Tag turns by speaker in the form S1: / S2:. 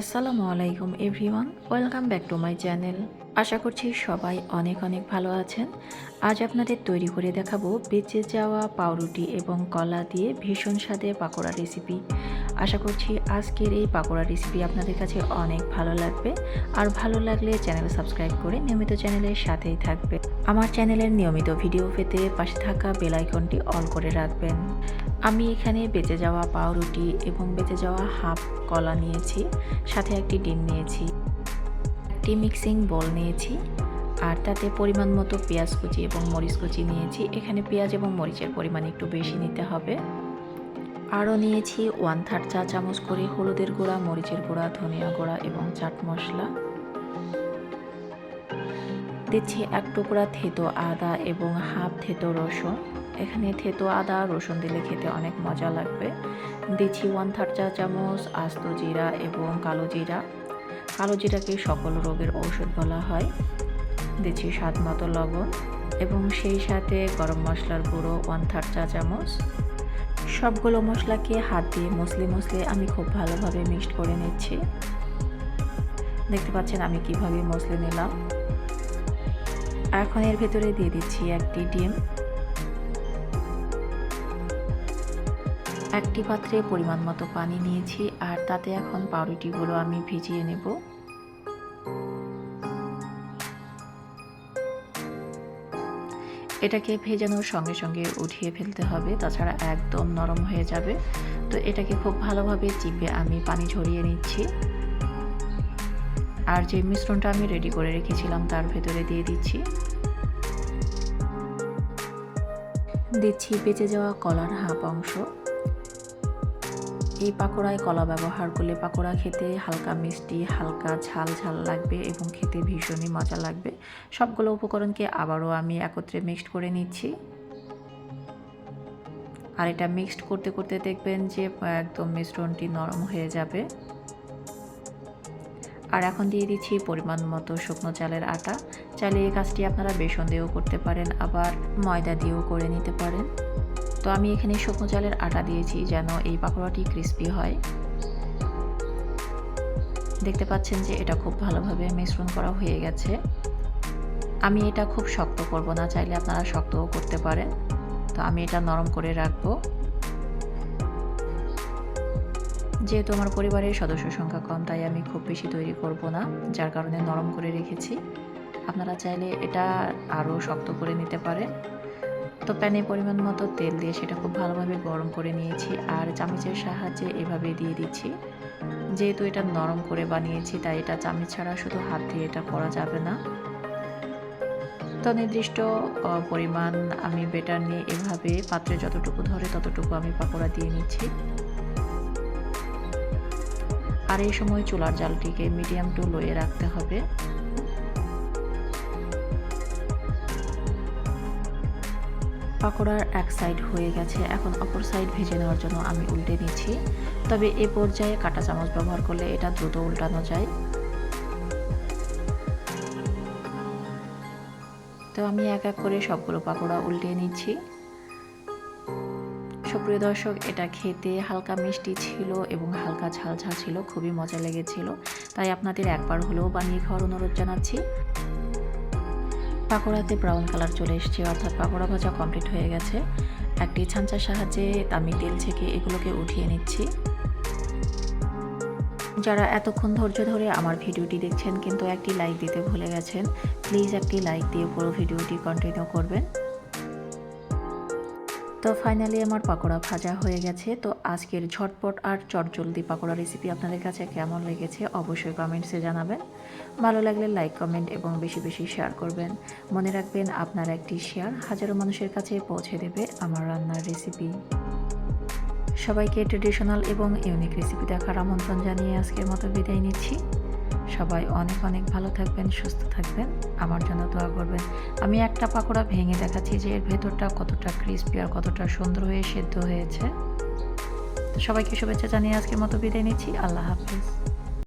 S1: আসসালামু আলাইকুম, everyone. Welcome back to my channel. আশা করছি সবাই অনেক অনেক ভালো আছেন। আজ আপনাদের তৈরি করে দেখাবো বেঁচে যাওয়া পাউরুটি এবং কলা দিয়ে ভীষণ স্বাদে পাকোড়া রেসিপি। আশা করছি আজকের এই পাকোড়া রেসিপি আপনাদের কাছে অনেক ভালো লাগবে। আর ভালো লাগলে চ্যানেল সাবস্ক্রাইব করে নিয়মিত চ্যানেলের সাথেই থাকবে আমার চ্যানেলের নিয়মিত ভিডিও পেতে পাশে থাকা বেল আইকনটি অল করে রাখবেন। আমি এখানে বেঁচে যাওয়া পাউরুটি এবং বেঁচে যাওয়া হাফ কলা নিয়েছি, সাথে একটি ডিম নিয়েছি, একটি মিক্সিং বল নিয়েছি, আর তাতে পরিমাণ মতো পেঁয়াজ কুচি এবং মরিচ কুচি নিয়েছি। এখানে পেঁয়াজ এবং মরিচের পরিমাণ একটু বেশি নিতে হবে। আরও নিয়েছি ওয়ান থার্ড চা চামচ করে হলুদের গুঁড়া, মরিচের গুঁড়া, ধনিয়া গুঁড়া এবং চাট মশলা। দিচ্ছি এক টুকরা থেতো আদা এবং হাফ থেতো রসুন। এখানে থেতো, আদা, রসুন দিলে খেতে অনেক মজা লাগবে। দিচ্ছি ওয়ান থার্ড চা চামচ, আস্ত জিরা এবং কালো জিরা। কালো জিরাকে সকল রোগের ঔষধ বলা হয়। দিচ্ছি স্বাদ মতো লবণ এবং সেই সাথে গরম মশলার গুঁড়ো ওয়ান থার্ড চা চামচ। সবগুলো মশলাকে হাত দিয়ে মশলে মশলে আমি খুব ভালোভাবে মিক্সড করে নিচ্ছি। দেখতে পাচ্ছেন আমি কীভাবে মশলে নিলাম। এখন এর ভেতরে দিয়ে দিচ্ছি একটি ডিম। একটি পাত্রে পরিমাণ মতো পানি নিয়েছি আর তাতে এখন পাউরুটিগুলো আমি ভিজিয়ে নেব। এটাকে ভেজানোর সঙ্গে সঙ্গে উঠিয়ে ফেলতে হবে, তাছাড়া একদম নরম হয়ে যাবে। তো এটাকে খুব ভালোভাবে চিপে আমি পানি ঝরিয়ে নিচ্ছি। আর যে মিশ্রণটা আমি রেডি করে রেখেছিলাম তার ভেতরে দিয়ে দিচ্ছি। দিচ্ছি বেঁচে যাওয়া কলার হাফ অংশ। এই পাকোড়ায় কলা ব্যবহার করলে পাকোড়া খেতে হালকা মিষ্টি, হালকা ঝাল ঝাল লাগবে এবং খেতে ভীষণই মজা লাগবে। সবগুলো উপকরণকে আবারও আমি একত্রে মিক্সড করে নিচ্ছি। আর এটা মিক্সড করতে করতে দেখবেন যে একদম মিশ্রণটি নরম হয়ে যাবে। আর এখন দিয়ে দিচ্ছি পরিমাণ মতো শুকনো চালের আটা। চাইলে এই কাজটি আপনারা বেসন দিয়েও করতে পারেন, আবার ময়দা দিয়েও করে নিতে পারেন। তো আমি এখানে শুকনো চালের আটা দিয়েছি যেন এই পাকোড়াটি ক্রিস্পি হয়। দেখতে পাচ্ছেন যে এটা খুব ভালোভাবে মিশ্রণ করা হয়ে গেছে। আমি এটা খুব শক্ত করব না, চাইলে আপনারা শক্তও করতে পারেন। তো আমি এটা নরম করে রাখব। যেহেতু আমার পরিবারের সদস্য সংখ্যা কম, তাই আমি খুব বেশি তৈরি করব না, যার কারণে নরম করে রেখেছি। আপনারা চাইলে এটা আরও শক্ত করে নিতে পারেন। তো প্যানে পরিমাণ মতো তেল দিয়ে সেটা খুব ভালোভাবে গরম করে নিয়েছি আর চামচের সাহায্যে এভাবে দিয়ে দিচ্ছি। যেহেতু এটা নরম করে বানিয়েছি, তাই এটা চামচ ছাড়া শুধু হাত দিয়ে এটা করা যাবে না। তো নির্দিষ্ট পরিমাণ আমি বেটার নিয়ে এভাবে পাত্রে যতটুকু ধরে ততটুকু আমি পাকোড়া দিয়ে নিচ্ছি। আর এই সময় চুলার জালটিকে মিডিয়াম টু লোয়ে রাখতে হবে। পাকোড়ার এক সাইড হয়ে গেছে। এখন অপর সাইড ভেজে নেওয়ার জন্য আমি উল্টে নিচ্ছি। তবে এ পর্যায়ে কাটা চামচ ব্যবহার করলে এটা দ্রুত উল্টানো যায়। তো আমি এক এক করে সবগুলো পাকোড়া উল্টে নিচ্ছি। সুপ্রিয় দর্শক, এটা খেতে হালকা মিষ্টি ছিল এবং হালকা ঝাল ছিল, খুবই মজা লেগেছিল। তাই আপনাদের একবার হলেও বানিয়ে খাওয়ার অনুরোধ জানাচ্ছি। পাকোড়াতে ব্রাউন কালার চলে এসছে, অর্থাৎ পাকোড়া ভাজা কমপ্লিট হয়ে গেছে। একটি ছাঁচার সাহায্যে আমি তেল ছেঁকে এগুলোকে উঠিয়ে নিচ্ছি। যারা এতক্ষণ ধৈর্য ধরে আমার ভিডিওটি দেখছেন, কিন্তু একটি লাইক দিতে ভুলে গেছেন প্লিজ একটি লাইক দিয়ে পুরো ভিডিওটি কন্টিনিউ করবেন। তো ফাইনালি আমার পাকোড়া ভাজা হয়ে গেছে। তো আজকের ঝটপট আর চটজলদি পাকোড়া রেসিপি আপনাদের কাছে কেমন লেগেছে অবশ্যই কমেন্টসে জানাবেন। ভালো লাগলে লাইক কমেন্ট এবং বেশি বেশি শেয়ার করবেন। মনে রাখবেন আপনার একটি শেয়ার হাজারো মানুষের কাছে পৌঁছে দেবে আমার রান্নার রেসিপি সবাইকে ট্রেডিশনাল এবং ইউনিক রেসিপি দেখার আমন্ত্রণ জানিয়ে আজকের মতো বিদায় নিচ্ছি। সবাই অনেক অনেক ভালো থাকবেন, সুস্থ থাকবেন। আমার জন্য দোয়া করবেন। আমি একটা পাকোড়া ভেঙে দেখাচ্ছি যে এর ভেতরটা কতটা ক্রিস্পি আর কতটা সুন্দর হয়ে সেদ্ধ হয়েছে। তো সবাইকে শুভেচ্ছা জানিয়ে আজকের মতো বিদায় নিচ্ছি। আল্লাহ হাফিজ।